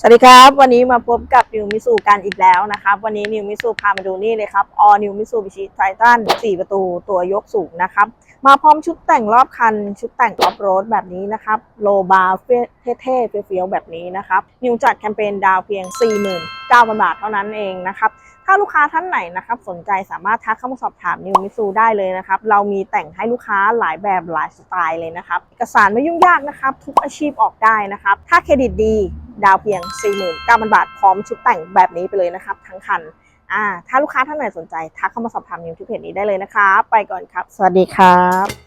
สวัสดีครับ วันนี้มาพบกับนิวมิสูกันอีกแล้วนะครับ วันนี้นิวมิสูพามาดูนี่เลยครับออนิวมิสูบิชิไททัน4ประตูตัวยกสูงนะครับ มาพร้อมชุดแต่งรอบคัน ชุดแต่งออฟโรดแบบนี้นะครับ โลบาร์เท่ๆเฟี้ยวๆแบบนี้นะครับ นิวจัดแคมเปญดาวเพียง 49,000 บาทเท่านั้นเองนะครับ ถ้าลูกค้าท่านไหนนะครับ สนใจสามารถทักเข้ามาสอบถามนิวมิซูได้เลยนะครับ เรามีแต่งให้ลูกค้าหลายแบบหลายสไตล์เลยนะครับเอกสารไม่ยุ่งยากนะครับ ทุกอาชีพออกได้นะครับ ถ้าเครดิตดี ดาวเพียง 49,000 บาท พร้อมชุดแต่งแบบนี้ไปเลยนะครับ ทั้งคันอ่าถ้าลูกค้าท่านไหนสนใจ ทักเข้ามาสอบถามนิวที่เพจนี้ได้เลยนะครับ ไปก่อนครับ สวัสดีครับ